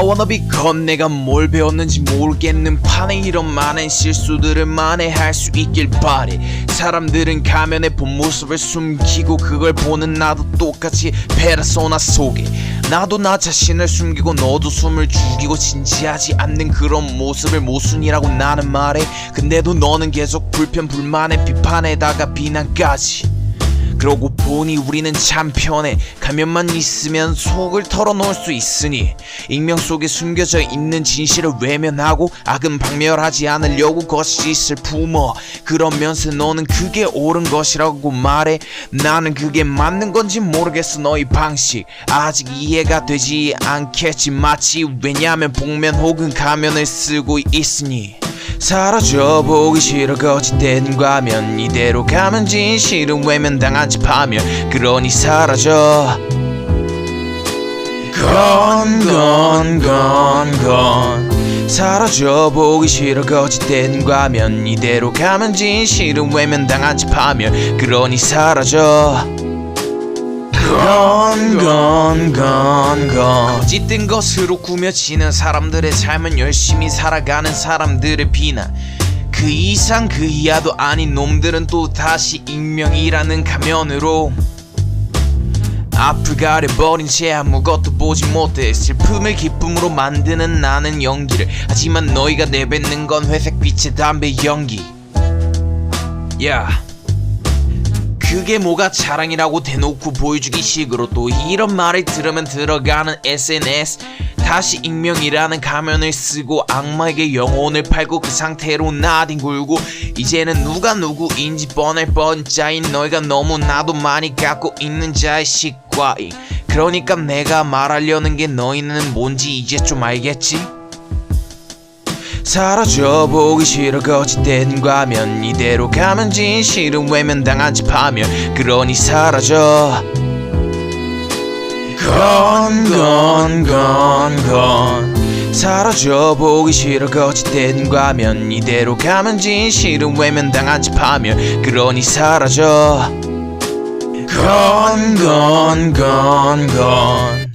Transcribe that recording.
wannabe 건 내가 뭘 배웠는지 모르겠는 판에 이런 많은 실수들을 만회할 수 있길 바래. 사람들은 가면의 본 모습을 숨기고 그걸 보는 나도 똑같이 페르소나 속에. 나도 나 자신을 숨기고 너도 숨을 죽이고 진지하지 않는 그런 모습을 모순이라고 나는 말해. 근데도 너는 계속 불편 불만에 비판에다가 비난까지 그러고 보니 우리는 참 편해 가면만 있으면 속을 털어놓을 수 있으니 익명 속에 숨겨져 있는 진실을 외면하고 악은 박멸하지 않으려고 거짓을 품어. 그러면서 너는 그게 옳은 것이라고 말해. 나는 그게 맞는 건지 모르겠어 너의 방식. 아직 이해가 되지 않겠지 마치 왜냐면 복면 혹은 가면을 쓰고 있으니 사라져 보기 싫어 거짓된 과면. 이대로 가면 진실은 외면당한 지 파면. 그러니 사라져. 건 건 건 건. 사라져 보기 싫어 거짓된 과면. 이대로 가면 진실은 외면당한 지 파면. 그러니 사라져 건건건건 거짓된 것으로 꾸며지는 사람들의 삶은 열심히 살아가는 사람들의 비난. 그 이상 그 이하도 아닌 놈들은 또 다시 익명이라는 가면으로 앞을 가려버린 채 아무것도 보지 못해 슬픔을 기쁨으로 만드는 나는 연기를. 하지만 너희가 내뱉는 건 회색빛의 담배 연기. 야 그게 뭐가 자랑이라고 대놓고 보여주기 식으로 또 이런 말을 들으면 들어가는 SNS 다시 익명이라는 가면을 쓰고 악마에게 영혼을 팔고 그 상태로 나뒹굴고 이제는 누가 누구인지 뻔할 뻔짜인 너희가 너무 나도 많이 갖고 있는 자의식과잉 그러니까 내가 말하려는 게 너희는 뭔지 이제 좀 알겠지? 사라져 보기 싫어 거짓된 과면. 이대로 가면 진실은 외면당한 지 파면. 그러니 사라져. 건건건건. 사라져 보기 싫어 거짓된 과면. 이대로 가면 진실은 외면당한 지 파면. 그러니 사라져. 건건건건